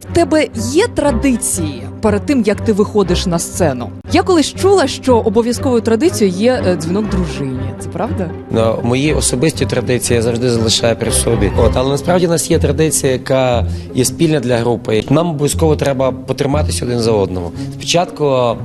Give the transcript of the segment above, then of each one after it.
В тебе є традиції перед тим, як ти виходиш на сцену. Я колись чула, що обов'язковою традицією є е, дзвінок дружині. Це правда? Ну, мої особисті традиції я завжди залишаю при собі. От, але насправді у нас є традиція, яка є спільна для групи. Нам обов'язково треба потриматися один за одного. Спочатку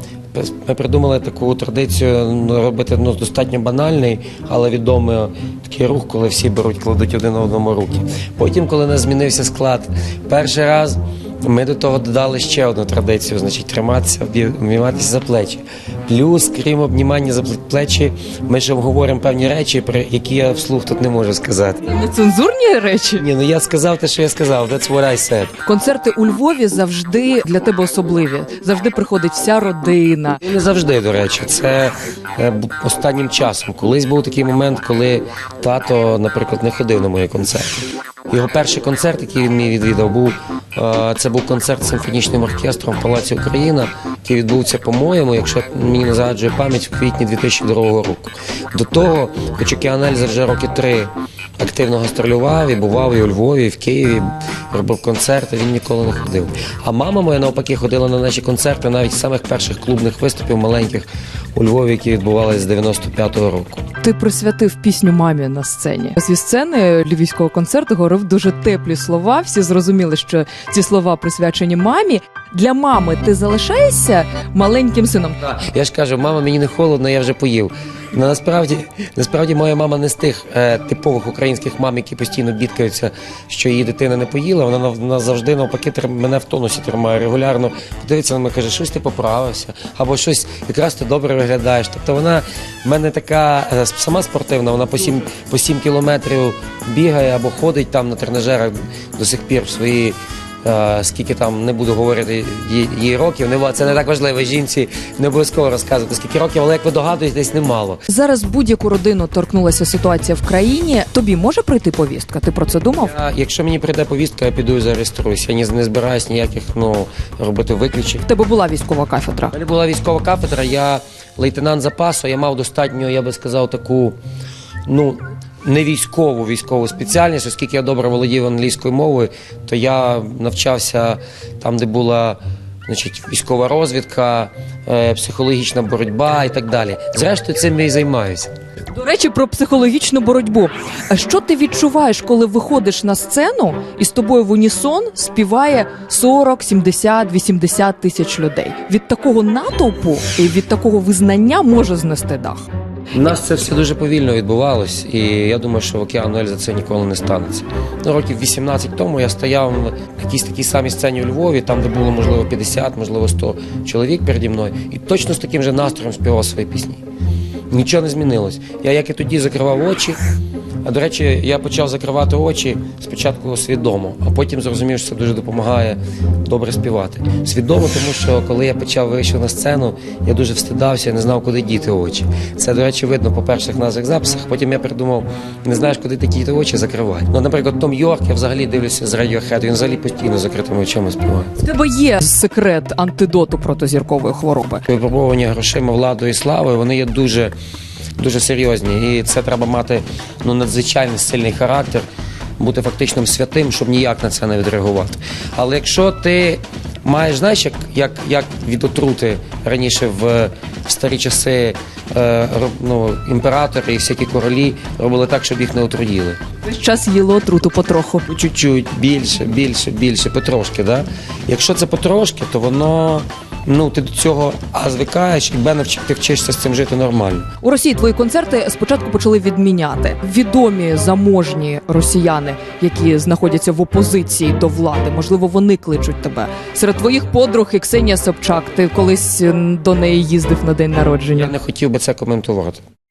ми придумали таку традицію ну, робити ну, достатньо банальний, але відомий такий рух, коли всі беруть, кладуть один одному руки. Потім, коли нас змінився склад, перший раз. Ми до того додали ще одну традицію, значить триматися, обніматися за плечі. Плюс, крім обнімання за пле- плечі, ми ще говоримо певні речі, про які я вслух тут не можу сказати. Нецензурні речі. Ні, ну я сказав те, що я сказав. That's what I said. Концерти у Львові завжди для тебе особливі. Завжди приходить вся родина. Не завжди, до речі, це е, останнім часом. Колись був такий момент, коли тато, наприклад, не ходив на мої концерти. Його перший концерт, який він мій відвідав, був е, це був концерт з симфонічним оркестром в Палаці Україна, який відбувся, по-моєму, якщо мені не зраджує пам'ять, в квітні 2002 року. До того, хоч Океанельза вже роки три активно гастролював і бував і у Львові, і в Києві, робив концерти, він ніколи не ходив. А мама моя навпаки ходила на наші концерти навіть з самих перших клубних виступів маленьких у Львові, які відбувалися з 95-го року. Ти присвятив пісню мамі на сцені. Зі сцени львівського концерту говорив дуже теплі слова. Всі зрозуміли, що ці слова присвячені мамі. Для мами ти залишаєшся маленьким сином. Я ж кажу, мама, мені не холодно, я вже поїв. Ну, насправді, насправді моя мама не з тих е, типових українських мам, які постійно бідкаються, що її дитина не поїла. Вона, нав- вона завжди навпаки тр- мене в тонусі тримає регулярно. Дивиться на мене, каже, щось ти поправився, або щось якраз ти добре виглядаєш. Тобто вона в мене така е, сама спортивна, вона по 7, по 7 кілометрів бігає або ходить там на тренажерах до сих пір в свої. Е, скільки там не буду говорити їй років, не це не так важливо. Жінці не обов'язково розказувати, скільки років, але як ви догадуєтесь, немало. Зараз будь-яку родину торкнулася ситуація в країні. Тобі може прийти повістка? Ти про це думав? Я, якщо мені прийде повістка, я піду і зареєструюся. Я ні, не збираюсь ніяких ну, робити виключень. В тебе була військова кафедра. У мене була військова кафедра, я лейтенант запасу, я мав достатньо, я би сказав, таку, ну. Не військову військову спеціальність, оскільки я добре володів англійською мовою, то я навчався там, де була значить, військова розвідка, е, психологічна боротьба і так далі. Зрештою, цим я і займаюся. До речі, про психологічну боротьбу. А що ти відчуваєш, коли виходиш на сцену і з тобою в унісон співає 40, 70, 80 тисяч людей? Від такого натовпу і від такого визнання може знести дах. У нас це все дуже повільно відбувалось, і я думаю, що в океану Ельза це ніколи не станеться. Ну, років 18 тому я стояв на якійсь такій самій сцені у Львові, там, де було можливо 50, можливо 100 чоловік переді мною, і точно з таким же настроєм співав свої пісні. Нічого не змінилось. Я як і тоді закривав очі. А до речі, я почав закривати очі спочатку свідомо, а потім зрозумів, що це дуже допомагає добре співати. Свідомо, тому що коли я почав вийшов на сцену, я дуже встидався, не знав, куди діти очі. Це, до речі, видно по перших наших записах. Потім я придумав, не знаєш, куди ти діти очі закривати. Ну, наприклад, Том Йорк, я взагалі дивлюся з Radiohead, він взагалі постійно закритими очима співає. В тебе є секрет антидоту проти зіркової хвороби. Випробовані грошима, владою і славою, вони є дуже, дуже серйозні. І це треба мати ну, надзвичайно сильний характер, бути фактично святим, щоб ніяк на це не відреагувати. Але якщо ти маєш, знаєш, як, як, як від отрути раніше в старі часи е, ну, імператори і всякі королі робили так, щоб їх не отруїли. Весь час їло отруту потроху. По чуть-чуть, більше, більше, більше, потрошки. Да? Якщо це потрошки, то воно. Ну, ти до цього а звикаєш, і б ти вчишся з цим жити нормально. У Росії твої концерти спочатку почали відміняти. Відомі заможні росіяни, які знаходяться в опозиції до влади. Можливо, вони кличуть тебе. Серед твоїх подруг і Ксенія Собчак. Ти колись до неї їздив на день народження. Я не хотів би це коментувати.